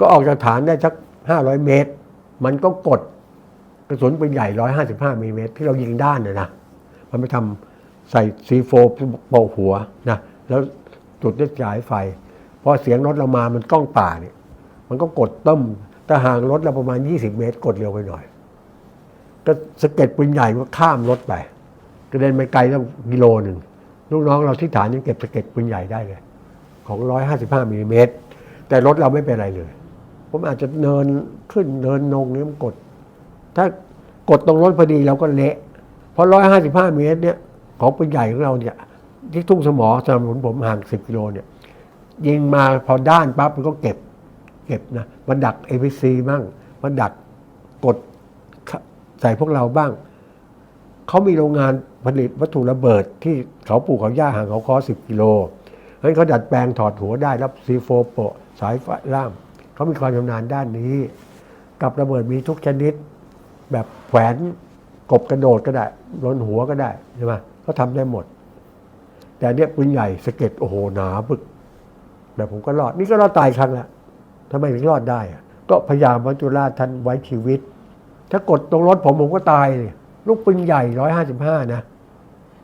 ก็ออกจากฐานได้สักห้าร้อยเมตร มันก็กดกระสุนปืนใหญ่ร้อยห้าสิบห้ามิลลิเมตรที่เรายิงด้านเนะนะ มันไปทำใส่ซีโฟโปะหัวนะ แล้วจุดด้วยสายไฟ พอเสียงรถเรามามันกล้องป่าเนี่ย มันก็กดต้มถ้าห่างรถเราประมาณ 20 เมตร กดเร็วไปหน่อย ก็สะเก็ดปืนใหญ่ก็ข้ามรถไปกระเด็นไปไกลตั้งกิโลหนึ่งลูกน้องเราที่ฐานยังเก็บสะเก็ดปืนใหญ่ได้เลย ของ 155มิลลิเมตรแต่รถเราไม่เป็นไรเลย ผมอาจจะเนินขึ้นเนินนงนี้มันกด ถ้ากดตรงรถพอดีเราก็เละ เพราะ155เมตรเนี่ยของปืนใหญ่ของเราเนี่ย ที่ทุ่งสมอสนามหนุนผมห่าง10กิโลเนี่ยยิงมาพอด้านปั๊บมันก็เก็บ เก็บนะมันดักเอ c ซีบ้างมันดักกดใส่พวกเราบ้าง เขามีโรงงานผลิตวัตถุระเบิดที่เขาปลูกเขาย่าห่างเขาคอ10กิโลเพราะฉะนั้นเขาดัดแปลงถอดหัวได้รับซีโฟโปสายไฟล่าม เขามีความชำนาญด้านนี้ กับระเบิดมีทุกชนิด แบบแขวนกบกระโดดก็ได้ลนหัวก็ได้ใช่ไหมเขาทำได้หมด แต่เนี่ยปืนใหญ่สเก็ดโอ้โหหนาปึกแต่ผมก็รอด นี่ก็รอดตายครั้งละทำไมถึงรอดได้ก็พยายามวัจุราท่านไว้ชีวิต ถ้ากดตรงรถผมผมก็ตายเลยลูกปืนใหญ่ร้อยห้าสิบห้านะ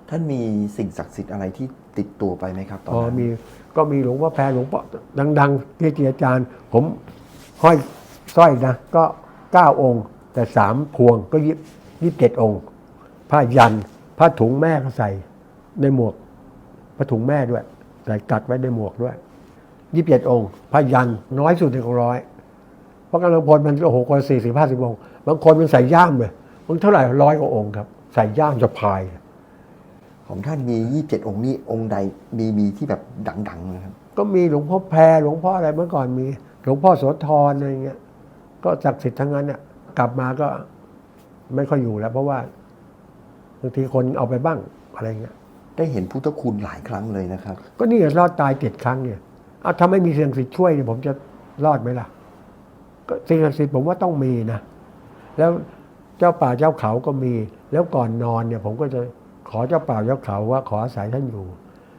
ท่านมีสิ่งศักดิ์สิทธิ์อะไรที่ ติดตัวไปไหมครับตอนพอนั้นมีก็มีหลวงพ่อแพรหลวงพ่อดังๆที่อาจารย์ ผมห้อยสร้อยนะ ก็เก้าองค์ แต่สามพวงก็ยี่ยี่เจ็ดองค์ ผ้ายันผ้าถุงแม่ก็ใส่ในหมวกผ้าถุงแม่ด้วยใส่กัดไว้ในหมวกด้วยยี่สิบเจ็ดองค์ผ้ายันน้อยสุดในของร้อย เพราะกำลังพลมันโอ้โหคนสี่สิบห้าสิบองค์บางคนมันใส่ย่ามเลยบางเท่าไหร่ร้อยกว่าองค์ครับ ใส่ย่ามจะพาย ของท่านมี 27 องค์นี้องค์ใดมีมีที่แบบดังๆนะครับ ก็มีหลวงพ่อแพรหลวงพ่ออะไรเมื่อก่อนมี หลวงพ่อโสธรอะไรเงี้ยก็ศักดิ์สิทธิ์ทั้งนั้นเนี่ยกลับมาก็ไม่ค่อยอยู่แล้ว เพราะว่าบางทีคนเอาไปบ้างอะไรเงี้ยได้เห็นพุทธคุณหลายครั้งเลยนะครับ ก็นี่รอดตายเจ็ดครั้งเนี่ยเอาถ้าไม่มีเสียงสิทธิ์ช่วยเนี่ยผมจะรอดไหมล่ะ ก็สิ่งศักดิ์สิทธิ์ผมว่าต้องมีนะ แล้วเจ้าป่าเจ้าเขาก็มี แล้วก่อนนอนเนี่ย ผมก็จะ ขอเจ้าป่าเจ้าเขาว่าขออาศัยท่านอยู่